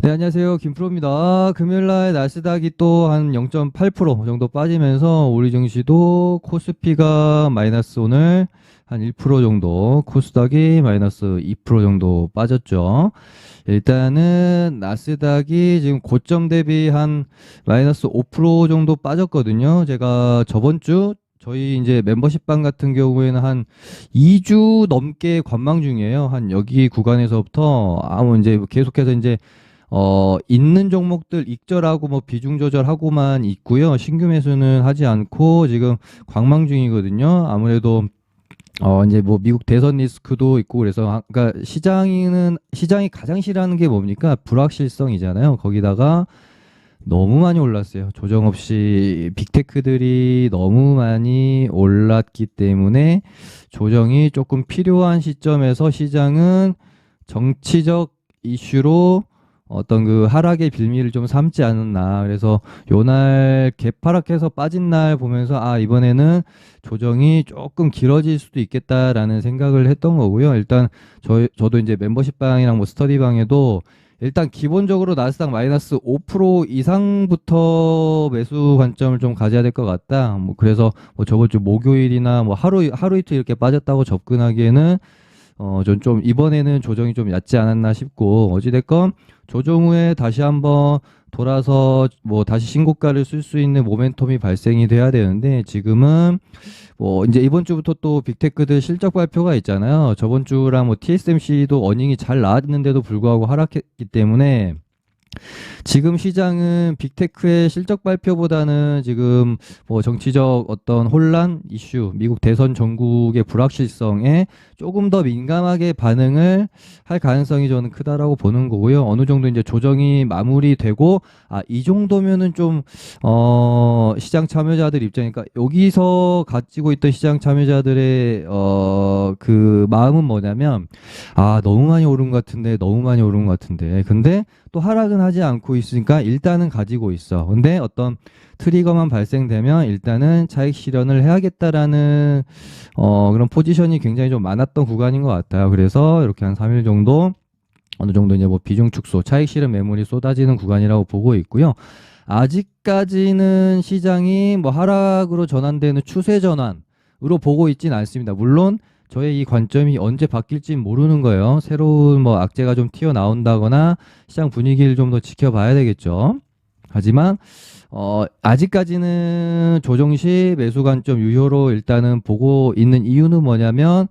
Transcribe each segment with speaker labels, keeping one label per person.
Speaker 1: 네, 안녕하세요. 김프로입니다. 금요일 날 나스닥이 또 한 0.8% 정도 빠지면서 우리 증시도 코스피가 마이너스 오늘 한 1% 정도, 코스닥이 마이너스 2% 정도 빠졌죠. 일단은 나스닥이 지금 고점 대비 한 마이너스 5% 정도 빠졌거든요. 제가 저번 주 저희 이제 멤버십방 같은 경우에는 한 2주 넘게 관망 중이에요. 한 여기 구간에서부터 아무 이제 계속해서 이제 어, 있는 종목들 익절하고 뭐 비중 조절하고만 있고요. 신규 매수는 하지 않고 지금 관망 중이거든요. 아무래도 어, 이제 뭐 미국 대선 리스크도 있고 그래서 아- 그러니까 시장은 시장이 가장 싫어하는 게 뭡니까? 불확실성이잖아요. 거기다가 너무 많이 올랐어요. 조정 없이 빅테크들이 너무 많이 올랐기 때문에 조정이 조금 필요한 시점에서 시장은 정치적 이슈로 어떤 그 하락의 빌미를 좀 삼지 않았나. 그래서 요날 개파락해서 빠진 날 보면서 아, 이번에는 조정이 조금 길어질 수도 있겠다라는 생각을 했던 거고요. 일단 저, 저도 이제 멤버십 방이랑 뭐 스터디 방에도 일단 기본적으로 나스닥 마이너스 5% 이상부터 매수 관점을 좀 가져야 될 것 같다. 뭐 그래서 뭐 저번 주 목요일이나 뭐 하루 하루 이틀 이렇게 빠졌다고 접근하기에는 어, 전 좀 이번에는 조정이 좀 얕지 않았나 싶고 어찌됐건 조정 후에 다시 한번 돌아서 뭐 다시 신고가를 쓸 수 있는 모멘텀이 발생이 돼야 되는데 지금은 뭐 이제 이번 주부터 또 빅테크들 실적 발표가 있잖아요. 저번 주랑 뭐 TSMC도 어닝이 잘 나왔는데도 불구하고 하락했기 때문에 지금 시장은 빅테크의 실적 발표보다는 지금 뭐 정치적 어떤 혼란 이슈, 미국 대선 전국의 불확실성에 조금 더 민감하게 반응을 할 가능성이 저는 크다라고 보는 거고요. 어느 정도 이제 조정이 마무리되고 아, 이 정도면은 좀 어, 시장 참여자들 입장이니까 여기서 가지고 있던 시장 참여자들의 어, 그 마음은 뭐냐면 아, 너무 많이 오른 것 같은데 너무 많이 오른 것 같은데. 근데 또 하락은 하지 않고 있으니까 일단은 가지고 있어. 근데 어떤 트리거만 발생되면 일단은 차익 실현을 해야겠다라는 어, 그런 포지션이 굉장히 좀 많았던 구간인 것 같아요. 그래서 이렇게 한 3일 정도 어느 정도 이제 뭐 비중 축소, 차익 실현 매물이 쏟아지는 구간이라고 보고 있고요. 아직까지는 시장이 뭐 하락으로 전환되는 추세 전환으로 보고 있진 않습니다. 물론 저의 이 관점이 언제 바뀔지 모르는 거예요. 새로운 뭐 악재가 좀 튀어나온다거나 시장 분위기를 좀 더 지켜봐야 되겠죠. 하지만 어, 아직까지는 조정 시 매수 관점 유효로 일단은 보고 있는 이유는 뭐냐면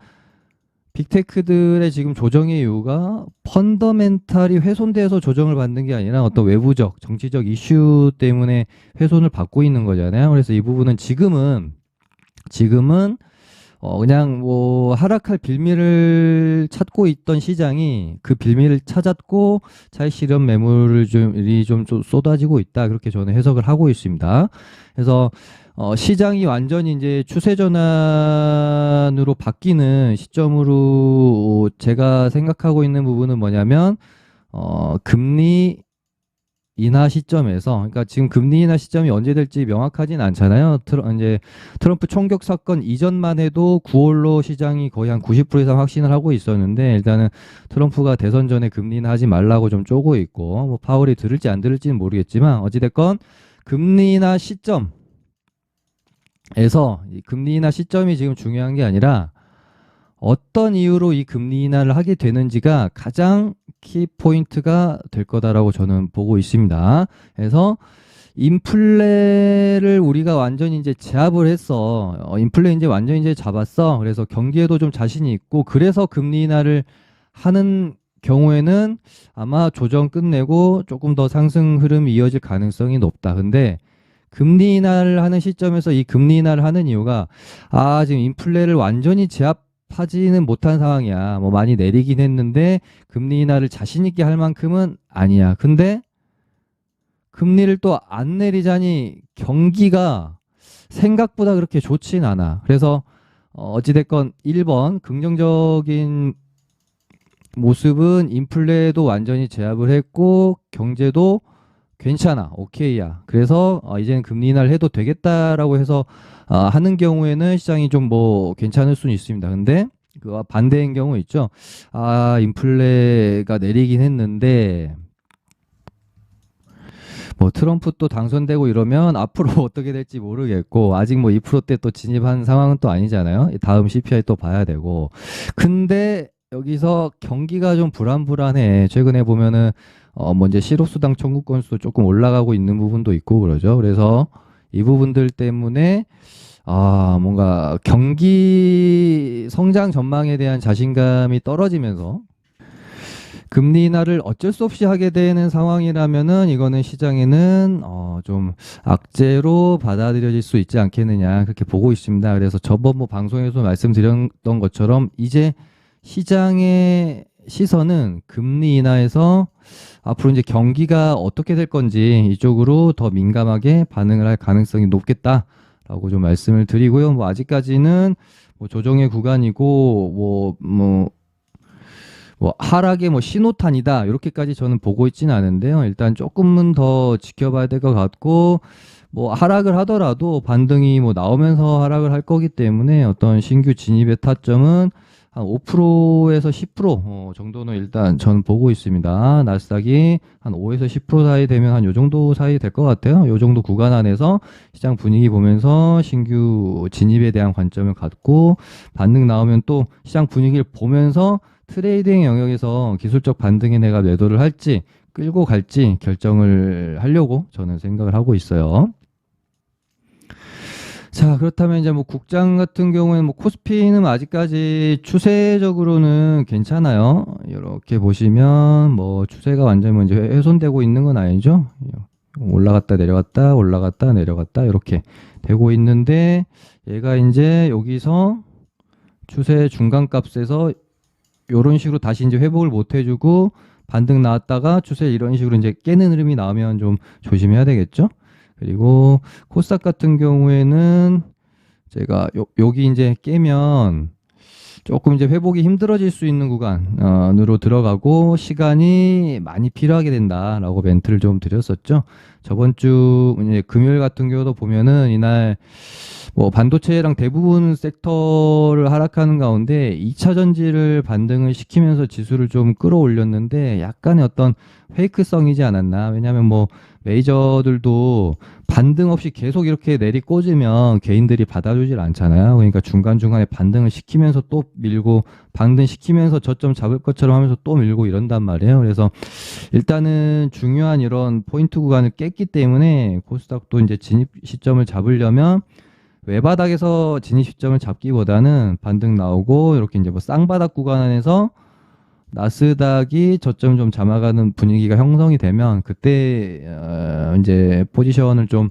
Speaker 1: 빅테크들의 지금 조정의 이유가 펀더멘탈이 훼손돼서 조정을 받는 게 아니라 어떤 외부적 정치적 이슈 때문에 훼손을 받고 있는 거잖아요. 그래서 이 부분은 지금은 지금은 어 그냥 뭐 하락할 빌미를 찾고 있던 시장이 그 빌미를 찾았고 차익 실현 매물을 좀이 좀좀 쏟아지고 있다 그렇게 저는 해석을 하고 있습니다. 그래서 어 시장이 완전히 이제 추세 전환으로 바뀌는 시점으로 제가 생각하고 있는 부분은 뭐냐면 어 금리 인하 시점에서 그러니까 지금 금리 인하 시점이 언제 될지 명확하진 않잖아요. 트럼, 이제 트럼프 총격 사건 이전만 해도 9월로 시장이 거의 한 90% 이상 확신을 하고 있었는데 일단은 트럼프가 대선 전에 금리 인하 하지 말라고 좀 쪼고 있고 뭐 파월이 들을지 안 들을지는 모르겠지만 어찌 됐건 금리 인하 시점 에서 이 금리 인하 시점이 지금 중요한 게 아니라 어떤 이유로 이 금리 인하를 하게 되는지가 가장 키 포인트가 될 거다라고 저는 보고 있습니다. 그래서 인플레를 우리가 완전히 이제 제압을 했어. 어, 인플레 이제 완전히 이제 잡았어. 그래서 경기에도 좀 자신이 있고 그래서 금리 인하를 하는 경우에는 아마 조정 끝내고 조금 더 상승 흐름이 이어질 가능성이 높다. 근데 금리 인하를 하는 시점에서 이 금리 인하를 하는 이유가 아, 지금 인플레를 완전히 제압 하지는 못한 상황이야. 뭐 많이 내리긴 했는데 금리 인하를 자신 있게 할 만큼은 아니야. 근데 금리를 또 안 내리자니 경기가 생각보다 그렇게 좋진 않아. 그래서 어, 어찌됐건 1번 긍정적인 모습은 인플레도 완전히 제압을 했고 경제도 괜찮아. 오케이야. 그래서 어, 이제는 금리 인하를 해도 되겠다라고 해서 아, 하는 경우에는 시장이 좀 뭐 괜찮을 수는 있습니다. 근데 그와 반대인 경우 있죠. 아, 인플레가 내리긴 했는데 뭐 트럼프 또 당선되고 이러면 앞으로 어떻게 될지 모르겠고 아직 뭐 2%대 또 진입한 상황은 또 아니잖아요. 다음 CPI 또 봐야 되고. 근데 여기서 경기가 좀 불안불안해. 최근에 보면은 어, 뭐 이제 실업수당 청구 건수도 조금 올라가고 있는 부분도 있고 그러죠. 그래서 이 부분들 때문에 아, 뭔가 경기 성장 전망에 대한 자신감이 떨어지면서 금리 인하를 어쩔 수 없이 하게 되는 상황이라면은 이거는 시장에는 어, 좀 악재로 받아들여질 수 있지 않겠느냐 그렇게 보고 있습니다. 그래서 저번 뭐 방송에서 말씀드렸던 것처럼 이제 시장의 시선은 금리 인하에서 앞으로 이제 경기가 어떻게 될 건지 이쪽으로 더 민감하게 반응을 할 가능성이 높겠다라고 좀 말씀을 드리고요. 뭐 아직까지는 뭐 조정의 구간이고 뭐뭐 뭐 하락의 뭐 신호탄이다 이렇게까지 저는 보고 있지는 않은데요. 일단 조금은 더 지켜봐야 될 것 같고 뭐 하락을 하더라도 반등이 뭐 나오면서 하락을 할 거기 때문에 어떤 신규 진입의 타점은 한 5%에서 10% 어, 정도는 일단 저는 보고 있습니다. 나스닥이 한 5에서 10% 사이 되면 한 요 정도 사이 될 것 같아요. 요 정도 구간 안에서 시장 분위기 보면서 신규 진입에 대한 관점을 갖고 반등 나오면 또 시장 분위기를 보면서 트레이딩 영역에서 기술적 반등에 내가 매도를 할지 끌고 갈지 결정을 하려고 저는 생각을 하고 있어요. 자, 그렇다면 이제 뭐 국장 같은 경우에는 뭐 코스피는 아직까지 추세적으로는 괜찮아요. 이렇게 보시면 뭐 추세가 완전히 뭐 이제 훼손되고 있는 건 아니죠. 올라갔다 내려갔다 올라갔다 내려갔다 이렇게 되고 있는데 얘가 이제 여기서 추세 중간 값에서 이런 식으로 다시 이제 회복을 못 해주고 반등 나왔다가 추세 이런 식으로 이제 깨는 흐름이 나오면 좀 조심해야 되겠죠. 그리고 코스닥 같은 경우에는 제가 요, 여기 이제 깨면 조금 이제 회복이 힘들어질 수 있는 구간으로 들어가고 시간이 많이 필요하게 된다라고 멘트를 좀 드렸었죠. 저번 주 이제 금요일 같은 경우도 보면은 이날 뭐 반도체랑 대부분 섹터를 하락하는 가운데 2차 전지를 반등을 시키면서 지수를 좀 끌어올렸는데 약간의 어떤 페이크성이지 않았나. 왜냐하면 뭐 메이저들도 반등 없이 계속 이렇게 내리 꽂으면 개인들이 받아주질 않잖아요. 그러니까 중간중간에 반등을 시키면서 또 밀고 반등 시키면서 저점 잡을 것처럼 하면서 또 밀고 이런단 말이에요. 그래서 일단은 중요한 이런 포인트 구간을 깼기 때문에 코스닥도 이제 진입 시점을 잡으려면 외바닥에서 진입 시점을 잡기보다는 반등 나오고 이렇게 이제 뭐 쌍바닥 구간 안에서 나스닥이 저점 좀 잡아가는 분위기가 형성이 되면 그때 어, 이제 포지션을 좀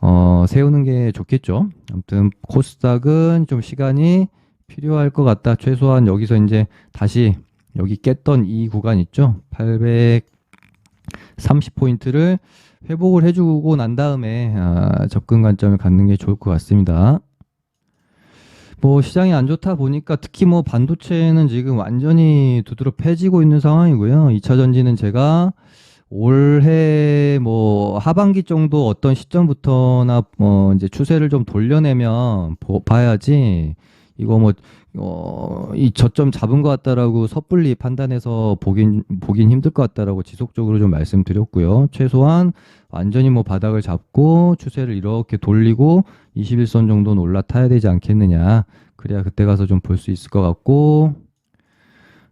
Speaker 1: 어, 세우는 게 좋겠죠. 아무튼 코스닥은 좀 시간이 필요할 것 같다. 최소한 여기서 이제 다시 여기 깼던 이 구간 있죠. 830 포인트를 회복을 해주고 난 다음에 아, 접근 관점을 갖는 게 좋을 것 같습니다. 뭐 시장이 안 좋다 보니까 특히 뭐 반도체는 지금 완전히 두드러 패지고 있는 상황이고요. 2차 전지는 제가 올해 뭐 하반기 정도 어떤 시점부터나 뭐 이제 추세를 좀 돌려내면 보, 봐야지 이거 뭐 어, 이 저점 잡은 것 같다라고 섣불리 판단해서 보긴 보긴 힘들 것 같다라고 지속적으로 좀 말씀드렸고요. 최소한 완전히 뭐 바닥을 잡고 추세를 이렇게 돌리고 21선 정도는 올라타야 되지 않겠느냐. 그래야 그때 가서 좀 볼 수 있을 것 같고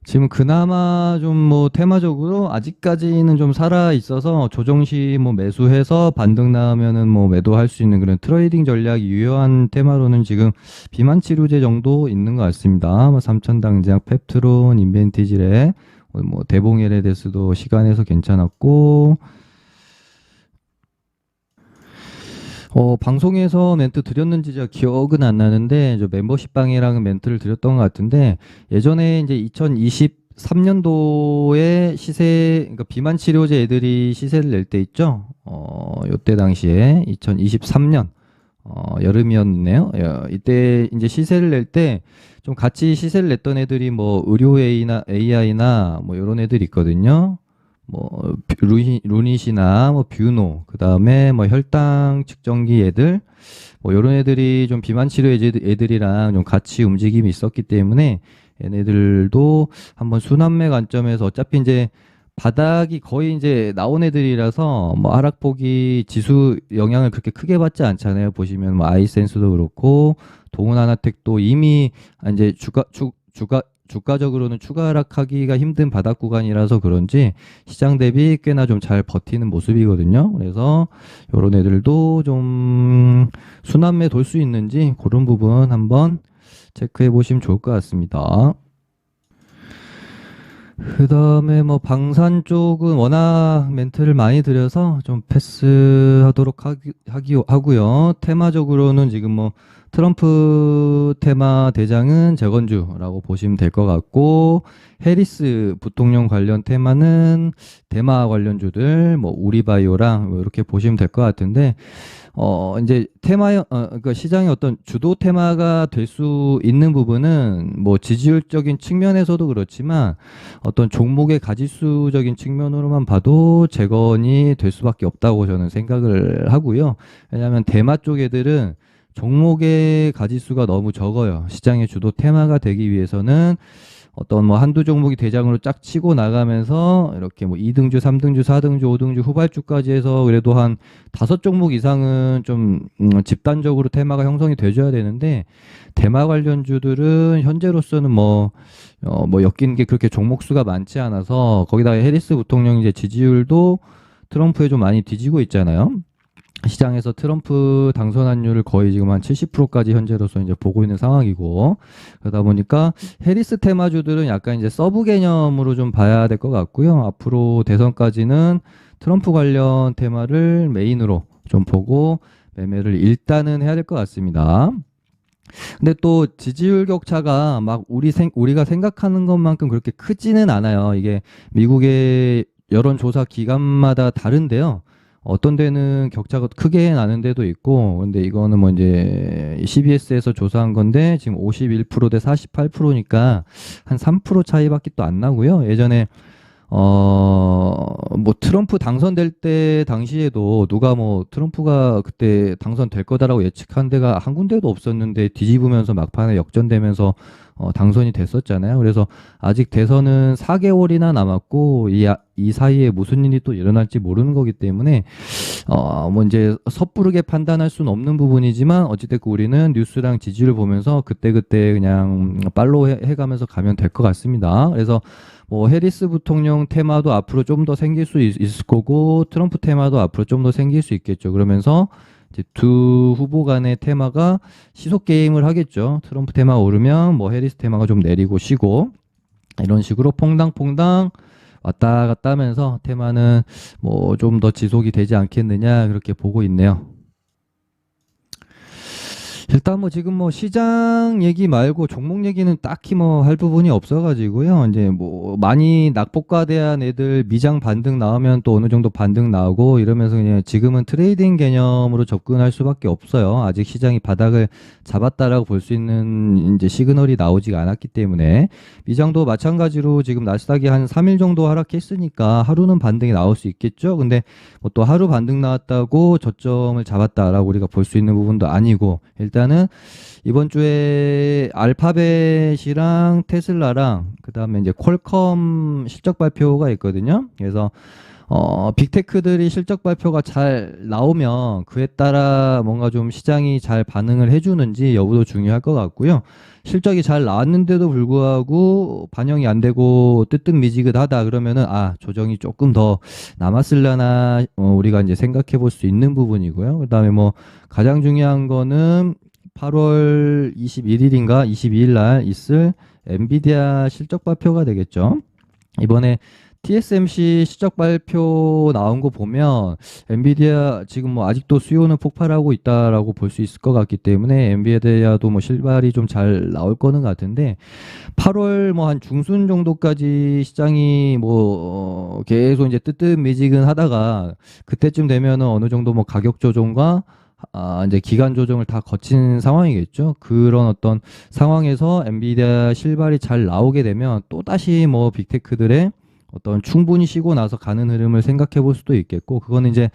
Speaker 1: 지금 그나마 좀 뭐 테마적으로 아직까지는 좀 살아 있어서 조정 시 뭐 매수해서 반등 나오면은 뭐 매도할 수 있는 그런 트레이딩 전략이 유효한 테마로는 지금 비만 치료제 정도 있는 것 같습니다. 뭐 삼천당장, 펩트론, 인벤티지레, 뭐 대봉엘에 대해서도 시간에서 괜찮았고 어, 방송에서 멘트 드렸는지 제가 기억은 안 나는데, 저 멤버십 방이라는 멘트를 드렸던 것 같은데, 예전에 이제 2023년도에 시세, 그러니까 비만 치료제 애들이 시세를 낼 때 있죠? 어, 요때 당시에 2023년, 어, 여름이었네요. 어, 이때 이제 시세를 낼 때, 좀 같이 시세를 냈던 애들이 뭐 의료 A나 AI나 뭐 이런 애들이 있거든요. 뭐 루니, 루닛이나 뭐 뷰노 그다음에 뭐 혈당 측정기 애들 뭐 요런 애들이 좀 비만 치료 애들이랑 좀 같이 움직임이 있었기 때문에 얘네들도 한번 순환매 관점에서 어차피 이제 바닥이 거의 이제 나온 애들이라서 뭐 하락폭이 지수 영향을 그렇게 크게 받지 않잖아요. 보시면 뭐 아이센스도 그렇고 동훈 하나텍도 이미 이제 주가 주 주가 주가적으로는 추가 하락하기가 힘든 바닥 구간이라서 그런지 시장 대비 꽤나 좀 잘 버티는 모습이거든요. 그래서 요런 애들도 좀 순환매 돌 수 있는지 그런 부분 한번 체크해 보시면 좋을 것 같습니다. 그 다음에 뭐 방산 쪽은 워낙 멘트를 많이 드려서 좀 패스하도록 하기, 하기 하고요. 테마적으로는 지금 뭐 트럼프 테마 대장은 재건주라고 보시면 될 것 같고 해리스 부통령 관련 테마는 대마 관련주들 뭐 우리바이오랑 뭐 이렇게 보시면 될 것 같은데 어 이제 테마 어 그러니까 시장의 어떤 주도 테마가 될 수 있는 부분은 뭐 지지율적인 측면에서도 그렇지만 어떤 종목의 가지수적인 측면으로만 봐도 재건이 될 수밖에 없다고 저는 생각을 하고요. 왜냐하면 대마 쪽 애들은 종목의 가지수가 너무 적어요. 시장의 주도 테마가 되기 위해서는 어떤 뭐 한두 종목이 대장으로 쫙 치고 나가면서 이렇게 뭐 2등주, 3등주, 4등주, 5등주, 후발주까지 해서 그래도 한 다섯 종목 이상은 좀 음, 집단적으로 테마가 형성이 돼줘야 되는데 대마 관련주들은 현재로서는 뭐 어, 뭐 엮인 게 그렇게 종목 수가 많지 않아서 거기다가 해리스 부통령 이제 지지율도 트럼프에 좀 많이 뒤지고 있잖아요. 시장에서 트럼프 당선 환율을 거의 지금 한 70%까지 현재로서 이제 보고 있는 상황이고 그러다 보니까 해리스 테마주들은 약간 이제 서브 개념으로 좀 봐야 될 것 같고요. 앞으로 대선까지는 트럼프 관련 테마를 메인으로 좀 보고 매매를 일단은 해야 될 것 같습니다. 근데 또 지지율 격차가 막 우리 생, 우리가 생각하는 것만큼 그렇게 크지는 않아요. 이게 미국의 여론조사 기관마다 다른데요. 어떤 데는 격차가 크게 나는 데도 있고, 근데 이거는 뭐 이제 CBS에서 조사한 건데 지금 51%대 48%니까 한 3% 차이밖에 또 안 나고요. 예전에 어, 뭐 트럼프 당선될 때 당시에도 누가 뭐 트럼프가 그때 당선될 거다라고 예측한 데가 한 군데도 없었는데 뒤집으면서 막판에 역전되면서 어, 당선이 됐었잖아요. 그래서 아직 대선은 4개월이나 남았고 이, 아- 이 사이에 무슨 일이 또 일어날지 모르는 거기 때문에 어, 뭐 이제 섣부르게 판단할 수는 없는 부분이지만 어찌됐건 우리는 뉴스랑 지지를 보면서 그때그때 그냥 팔로우 해, 해가면서 가면 될 것 같습니다. 그래서 뭐 해리스 부통령 테마도 앞으로 좀 더 생길 수 있, 있을 거고 트럼프 테마도 앞으로 좀 더 생길 수 있겠죠. 그러면서 두 후보 간의 테마가 시속 게임을 하겠죠. 트럼프 테마 오르면 뭐 해리스 테마가 좀 내리고 쉬고 이런 식으로 퐁당퐁당 왔다 갔다 하면서 테마는 뭐 좀 더 지속이 되지 않겠느냐 그렇게 보고 있네요. 일단 뭐 지금 뭐 시장 얘기 말고 종목 얘기는 딱히 뭐 할 부분이 없어가지고요. 이제 뭐 많이 낙폭과대한 애들 미장 반등 나오면 또 어느 정도 반등 나오고 이러면서 그냥 지금은 트레이딩 개념으로 접근할 수밖에 없어요. 아직 시장이 바닥을 잡았다라고 볼 수 있는 이제 시그널이 나오지가 않았기 때문에 미장도 마찬가지로 지금 나스닥이 한 3일 정도 하락했으니까 하루는 반등이 나올 수 있겠죠. 근데 뭐 또 하루 반등 나왔다고 저점을 잡았다라고 우리가 볼 수 있는 부분도 아니고 일단 은 이번 주에 알파벳이랑 테슬라랑 그다음에 이제 퀄컴 실적 발표가 있거든요. 그래서 어, 빅테크들이 실적 발표가 잘 나오면 그에 따라 뭔가 좀 시장이 잘 반응을 해주는지 여부도 중요할 것 같고요. 실적이 잘 나왔는데도 불구하고 반영이 안 되고 뜨뜻미지근하다 그러면은 아 조정이 조금 더 남았을려나 어, 우리가 이제 생각해 볼 수 있는 부분이고요. 그다음에 뭐 가장 중요한 거는 8월 21일인가 22일 날 있을 엔비디아 실적 발표가 되겠죠. 이번에 TSMC 실적 발표 나온 거 보면 엔비디아 지금 뭐 아직도 수요는 폭발하고 있다라고 볼 수 있을 것 같기 때문에 엔비디아도 뭐 실발이 좀 잘 나올 거는 같은데 8월 뭐 한 중순 정도까지 시장이 뭐 어, 계속 이제 뜨뜻미지근 하다가 그때쯤 되면은 어느 정도 뭐 가격 조정과 아, 이제 기간 조정을 다 거친 상황이겠죠. 그런 어떤 상황에서 엔비디아 실발이 잘 나오게 되면 또 다시 뭐 빅테크들의 어떤 충분히 쉬고 나서 가는 흐름을 생각해 볼 수도 있겠고 그거는 이제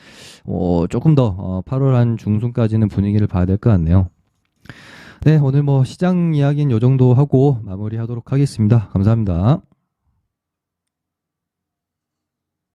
Speaker 1: 어, 조금 더 어, 8월 한 중순까지는 분위기를 봐야 될 것 같네요. 네, 오늘 뭐 시장 이야기는 요 정도 하고 마무리하도록 하겠습니다. 감사합니다.